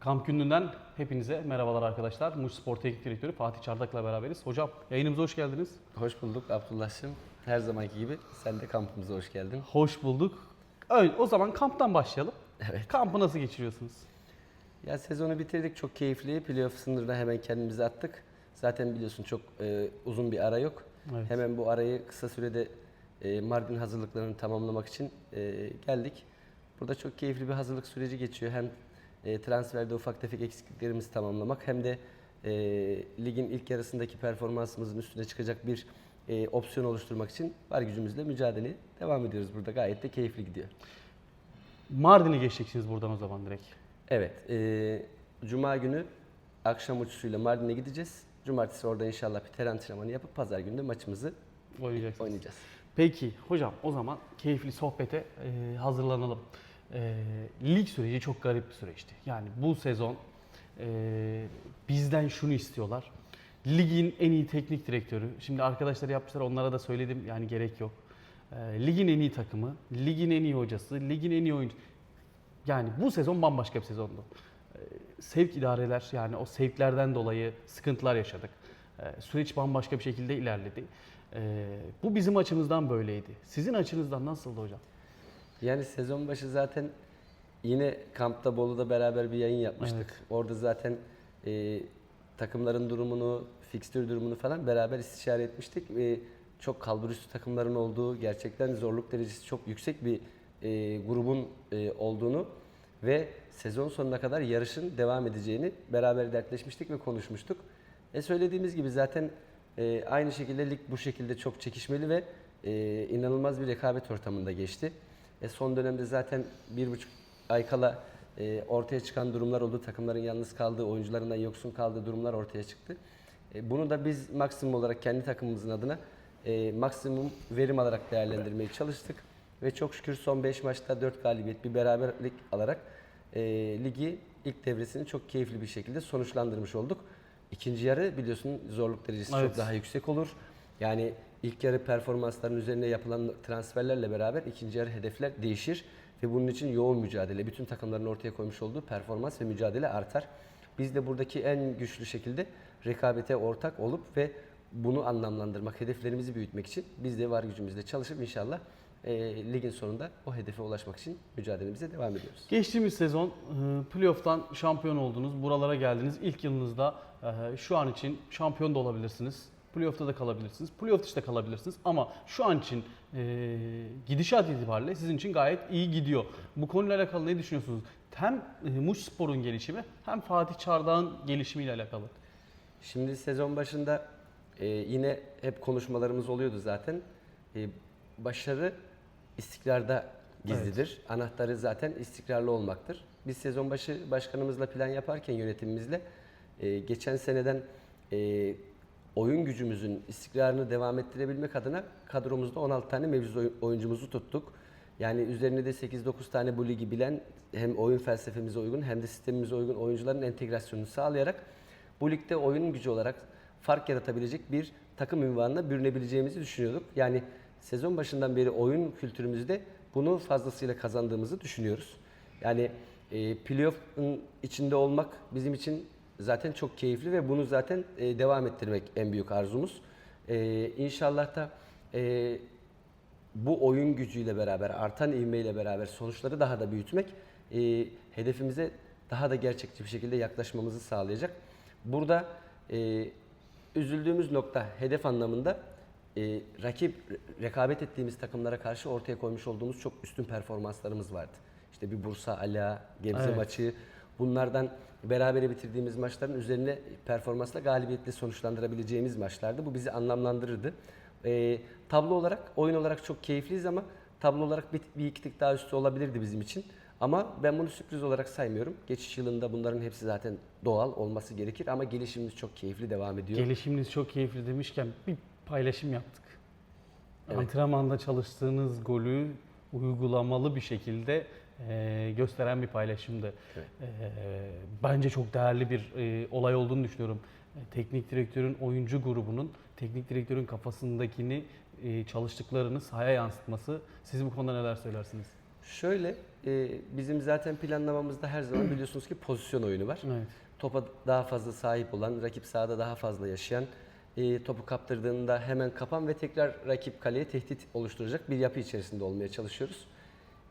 Kamp gününden hepinize merhabalar arkadaşlar. Muş Spor Teknik Direktörü Fatih Çardak'la beraberiz. Hocam yayınımıza hoş geldiniz. Hoş bulduk Abdullah'cığım. Her zamanki gibi sen de kampımıza hoş geldin. Hoş bulduk. Öyle, o zaman kamptan başlayalım. Evet. Kampı nasıl geçiriyorsunuz? Ya sezonu bitirdik çok keyifli. Playoff sınırına hemen kendimizi attık. Zaten biliyorsun çok e, uzun bir ara yok. Evet. Hemen bu arayı kısa sürede e, Mardin hazırlıklarını tamamlamak için e, geldik. Burada çok keyifli bir hazırlık süreci geçiyor. Hem e, transferde ufak tefek eksikliklerimizi tamamlamak hem de e, ligin ilk yarısındaki performansımızın üstüne çıkacak bir e, opsiyon oluşturmak için var gücümüzle mücadeleye devam ediyoruz burada. Gayet de keyifli gidiyor. Mardin'i geçeceksiniz buradan o zaman direkt. Evet. e, Cuma günü akşam uçuşuyla Mardin'e gideceğiz. Cumartesi orada inşallah bir ter antrenmanı yapıp pazar günü de maçımızı oynayacağız. Peki hocam o zaman keyifli sohbete e, hazırlanalım. E, lig süreci çok garip bir süreçti. Yani bu sezon e, bizden şunu istiyorlar. Ligin en iyi teknik direktörü. Şimdi arkadaşlar yapmışlar onlara da söyledim yani gerek yok. E, ligin en iyi takımı, ligin en iyi hocası, ligin en iyi oyuncu. Yani bu sezon bambaşka bir sezondu. E, sevk idareler yani o sevklerden dolayı sıkıntılar yaşadık. E, süreç bambaşka bir şekilde ilerledi. E, bu bizim açımızdan böyleydi. Sizin açınızdan nasıldı hocam? Yani sezon başı zaten yine kampta Bolu'da beraber bir yayın yapmıştık. Orada zaten e, takımların durumunu, fikstür durumunu falan beraber istişare etmiştik. Ve çok kalburüstü takımların olduğu, gerçekten zorluk derecesi çok yüksek bir e, grubun e, olduğunu ve sezon sonuna kadar yarışın devam edeceğini beraber dertleşmiştik ve konuşmuştuk. E söylediğimiz gibi zaten e, aynı şekilde lig bu şekilde çok çekişmeli ve e, inanılmaz bir rekabet ortamında geçti. E, son dönemde zaten bir buçuk ay kala e, ortaya çıkan durumlar oldu. Takımların yalnız kaldığı, oyuncularından yoksun kaldığı durumlar ortaya çıktı. E, bunu da biz maksimum olarak kendi takımımızın adına e, maksimum verim alarak değerlendirmeye çalıştık. Ve çok şükür son 5 maçta 4 galibiyet, bir beraberlik alarak e, ligi ilk devresini çok keyifli bir şekilde sonuçlandırmış olduk. İkinci yarı biliyorsun zorluk derecesi Evet. çok daha yüksek olur. Yani ilk yarı performansların üzerine yapılan transferlerle beraber ikinci yarı hedefler değişir ve bunun için yoğun mücadele, bütün takımların ortaya koymuş olduğu performans ve mücadele artar. Biz de buradaki en güçlü şekilde rekabete ortak olup ve bunu anlamlandırmak, hedeflerimizi büyütmek için biz de var gücümüzle çalışıp inşallah e, ligin sonunda o hedefe ulaşmak için mücadelemize devam ediyoruz. Geçtiğimiz sezon e, playoff'tan şampiyon oldunuz. Buralara geldiniz. İlk yılınızda e, şu an için şampiyon da olabilirsiniz. Playoff'ta da kalabilirsiniz. Playoff dışında kalabilirsiniz. Ama şu an için e, gidişat itibariyle sizin için gayet iyi gidiyor. Bu konuyla alakalı ne düşünüyorsunuz? Hem e, Muş Spor'un gelişimi hem Fatih Çardak'ın gelişimiyle alakalı. Şimdi sezon başında e, yine hep konuşmalarımız oluyordu zaten. E, başarı istikrarda gizlidir. Anahtarı zaten istikrarlı olmaktır. Biz sezon başı başkanımızla plan yaparken yönetimimizle e, geçen seneden e, oyun gücümüzün istikrarını devam ettirebilmek adına kadromuzda 16 tane mevcut oy- oyuncumuzu tuttuk. Yani üzerine de 8-9 tane bu ligi bilen hem oyun felsefemize uygun hem de sistemimize uygun oyuncuların entegrasyonunu sağlayarak bu ligde oyun gücü olarak fark yaratabilecek bir takım ünvanına bürünebileceğimizi düşünüyorduk. Yani sezon başından beri oyun kültürümüzde bunu fazlasıyla kazandığımızı düşünüyoruz. Yani e, playoff'un içinde olmak bizim için zaten çok keyifli ve bunu zaten e, devam ettirmek en büyük arzumuz. E, inşallah da e, bu oyun gücüyle beraber, artan ivmeyle beraber sonuçları daha da büyütmek e, hedefimize daha da gerçekçi bir şekilde yaklaşmamızı sağlayacak. Burada e, üzüldüğümüz nokta hedef anlamında e, rakip rekabet ettiğimiz takımlara karşı ortaya koymuş olduğumuz çok üstün performanslarımız vardı. İşte bir Bursa, Ala, Gebze Evet. maçı bunlardan berabere bitirdiğimiz maçların üzerine performansla galibiyetle sonuçlandırabileceğimiz maçlardı. Bu bizi anlamlandırırdı. E, tablo olarak, oyun olarak çok keyifliyiz ama tablo olarak bir, bir iki tık daha üstü olabilirdi bizim için. Ama ben bunu sürpriz olarak saymıyorum. Geçiş yılında bunların hepsi zaten doğal olması gerekir ama gelişimimiz çok keyifli devam ediyor. Gelişiminiz çok keyifli demişken bir paylaşım yaptık. Evet. Antrenmanda çalıştığınız golü uygulamalı bir şekilde e, gösteren bir paylaşımdı. Evet. E, bence çok değerli bir e, olay olduğunu düşünüyorum. E, teknik direktörün oyuncu grubunun teknik direktörün kafasındakini e, çalıştıklarını sahaya yansıtması. Siz bu konuda neler söylersiniz? Şöyle e, bizim zaten planlamamızda her zaman biliyorsunuz ki pozisyon oyunu var. Evet. Topa daha fazla sahip olan, rakip sahada daha fazla yaşayan, e, topu kaptırdığında hemen kapan ve tekrar rakip kaleye tehdit oluşturacak bir yapı içerisinde olmaya çalışıyoruz.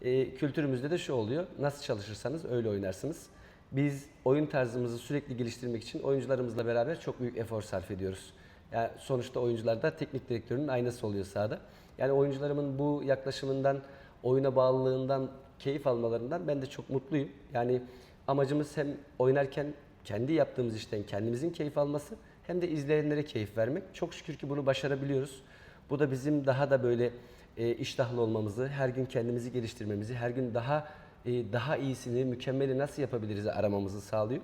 E, kültürümüzde de şu oluyor, nasıl çalışırsanız öyle oynarsınız. Biz oyun tarzımızı sürekli geliştirmek için oyuncularımızla beraber çok büyük efor sarf ediyoruz. Yani sonuçta oyuncular da teknik direktörün aynası oluyor sahada. Yani oyuncularımın bu yaklaşımından, oyuna bağlılığından, keyif almalarından ben de çok mutluyum. Yani amacımız hem oynarken kendi yaptığımız işten kendimizin keyif alması hem de izleyenlere keyif vermek. Çok şükür ki bunu başarabiliyoruz. Bu da bizim daha da böyle e, iştahlı olmamızı, her gün kendimizi geliştirmemizi, her gün daha e, daha iyisini, mükemmeli nasıl yapabiliriz aramamızı sağlıyor.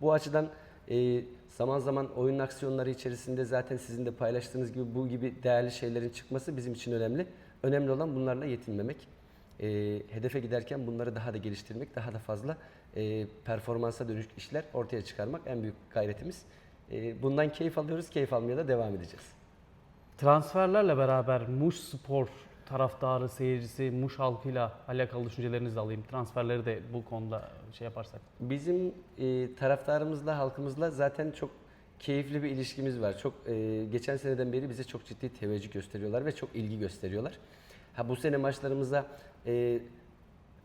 Bu açıdan e, zaman zaman oyun aksiyonları içerisinde zaten sizin de paylaştığınız gibi bu gibi değerli şeylerin çıkması bizim için önemli. Önemli olan bunlarla yetinmemek. E, hedefe giderken bunları daha da geliştirmek, daha da fazla e, performansa dönük işler ortaya çıkarmak en büyük gayretimiz. E, bundan keyif alıyoruz, keyif almaya da devam edeceğiz. Transferlerle beraber Muş Spor taraftarı, seyircisi, Muş halkıyla alakalı düşüncelerinizi alayım. Transferleri de bu konuda şey yaparsak. Bizim e, taraftarımızla, halkımızla zaten çok keyifli bir ilişkimiz var. Çok e, geçen seneden beri bize çok ciddi teveccüh gösteriyorlar ve çok ilgi gösteriyorlar. Ha bu sene maçlarımıza e,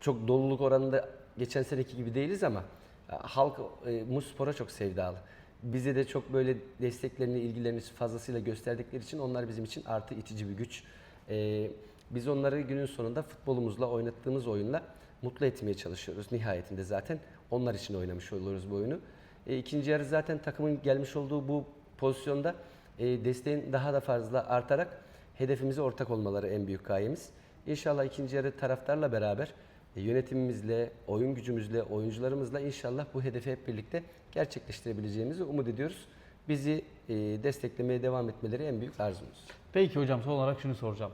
çok doluluk oranında geçen seneki gibi değiliz ama e, halk e, Muş Spor'a çok sevdalı. Bize de çok böyle desteklerini, ilgilerini fazlasıyla gösterdikleri için onlar bizim için artı itici bir güç. E, biz onları günün sonunda futbolumuzla, oynattığımız oyunla mutlu etmeye çalışıyoruz. Nihayetinde zaten onlar için oynamış oluyoruz bu oyunu. E, ikinci yarı zaten takımın gelmiş olduğu bu pozisyonda e, desteğin daha da fazla artarak hedefimize ortak olmaları en büyük gayemiz. İnşallah ikinci yarı taraftarla beraber e, yönetimimizle, oyun gücümüzle, oyuncularımızla inşallah bu hedefi hep birlikte gerçekleştirebileceğimizi umut ediyoruz. Bizi e, desteklemeye devam etmeleri en büyük arzumuz. Peki hocam son olarak şunu soracağım.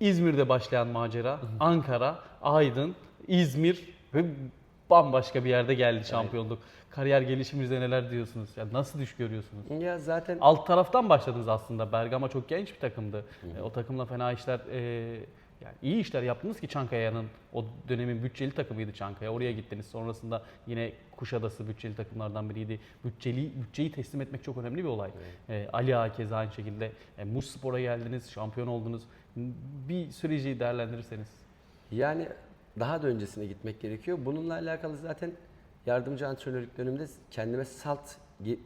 İzmir'de başlayan macera, Ankara, Aydın, İzmir ve bambaşka bir yerde geldi şampiyonluk. Kariyer gelişiminizde neler diyorsunuz? Ya nasıl düş görüyorsunuz? Ya zaten Alt taraftan başladınız aslında. Bergama çok genç bir takımdı. E, O takımla fena işler e, yani iyi işler yaptınız ki Çankaya'nın o dönemin bütçeli takımıydı Çankaya. Oraya gittiniz. Sonrasında yine Kuşadası bütçeli takımlardan biriydi. Bütçeli bütçeyi teslim etmek çok önemli bir olay. E, Ali Ağa keza aynı şekilde. E, Muş Spor'a geldiniz, şampiyon oldunuz. Bir süreci değerlendirirseniz. Yani daha da öncesine gitmek gerekiyor. Bununla alakalı zaten yardımcı antrenörlük döneminde kendime salt,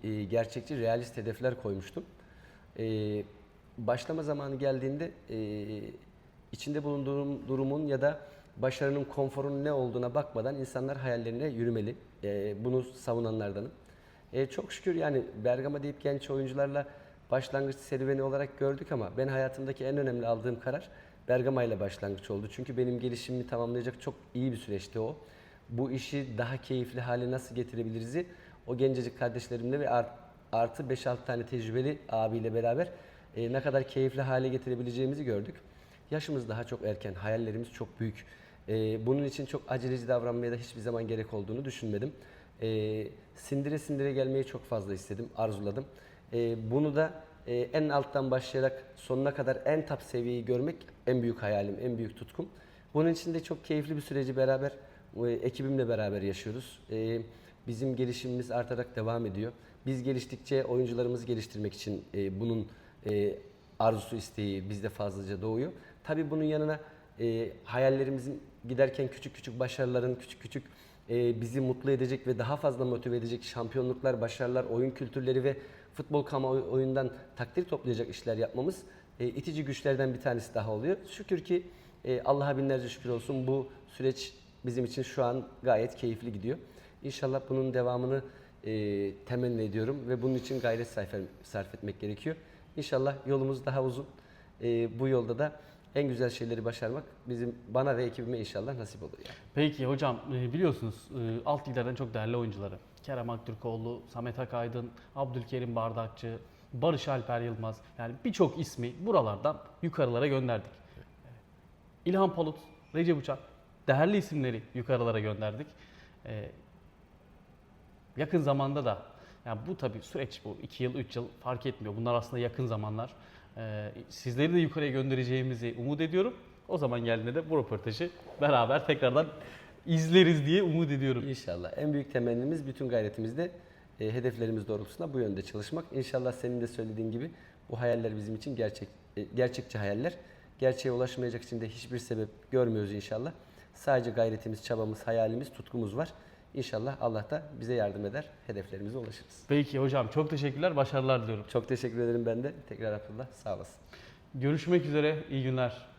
e, gerçekçi, realist hedefler koymuştum. E, Başlama zamanı geldiğinde e, içinde bulunduğum durumun ya da başarının, konforunun ne olduğuna bakmadan insanlar hayallerine yürümeli. E, Bunu savunanlardanım. E, çok şükür yani Bergama deyip genç oyuncularla başlangıç serüveni olarak gördük ama ben hayatımdaki en önemli aldığım karar Bergama ile başlangıç oldu. Çünkü benim gelişimimi tamamlayacak çok iyi bir süreçti o. Bu işi daha keyifli hale nasıl getirebiliriz'i o gencecik kardeşlerimle ve art- artı 5-6 tane tecrübeli abiyle beraber e, ne kadar keyifli hale getirebileceğimizi gördük. Yaşımız daha çok erken, hayallerimiz çok büyük. E, bunun için çok aceleci davranmaya da hiçbir zaman gerek olduğunu düşünmedim. E, sindire sindire gelmeyi çok fazla istedim, arzuladım. E, bunu da e, en alttan başlayarak sonuna kadar en top seviyeyi görmek en büyük hayalim, en büyük tutkum. Bunun için de çok keyifli bir süreci beraber e, ekibimle beraber yaşıyoruz. E, bizim gelişimimiz artarak devam ediyor. Biz geliştikçe oyuncularımızı geliştirmek için e, bunun e, arzusu isteği bizde fazlaca doğuyor. Tabii bunun yanına e, hayallerimizin giderken küçük küçük başarıların, küçük küçük e, bizi mutlu edecek ve daha fazla motive edecek şampiyonluklar, başarılar, oyun kültürleri ve futbol kamuoyundan takdir toplayacak işler yapmamız e, itici güçlerden bir tanesi daha oluyor. Şükür ki e, Allah'a binlerce şükür olsun bu süreç bizim için şu an gayet keyifli gidiyor. İnşallah bunun devamını e, temenni ediyorum ve bunun için gayret sarf, etmek gerekiyor. İnşallah yolumuz daha uzun. E, bu yolda da en güzel şeyleri başarmak bizim bana ve ekibime inşallah nasip olur yani. Peki hocam e, biliyorsunuz e, alt liglerden çok değerli oyuncuları. Kerem Aktürkoğlu, Samet Akaydın, Abdülkerim Bardakçı, Barış Alper Yılmaz yani birçok ismi buralardan yukarılara gönderdik. İlhan Palut, Recep Uçak değerli isimleri yukarılara gönderdik. E, yakın zamanda da yani bu tabii süreç bu 2 yıl 3 yıl fark etmiyor. Bunlar aslında yakın zamanlar. E, sizleri de yukarıya göndereceğimizi umut ediyorum. O zaman geldiğinde de bu röportajı beraber tekrardan izleriz diye umut ediyorum. İnşallah. En büyük temennimiz bütün gayretimizde e, hedeflerimiz doğrultusunda bu yönde çalışmak. İnşallah senin de söylediğin gibi bu hayaller bizim için gerçek e, gerçekçi hayaller. Gerçeğe ulaşmayacak için de hiçbir sebep görmüyoruz inşallah. Sadece gayretimiz, çabamız, hayalimiz, tutkumuz var. İnşallah Allah da bize yardım eder. Hedeflerimize ulaşırız. Peki hocam çok teşekkürler, başarılar diliyorum. Çok teşekkür ederim ben de. Tekrar Abdullah sağ olasın. Görüşmek üzere, iyi günler.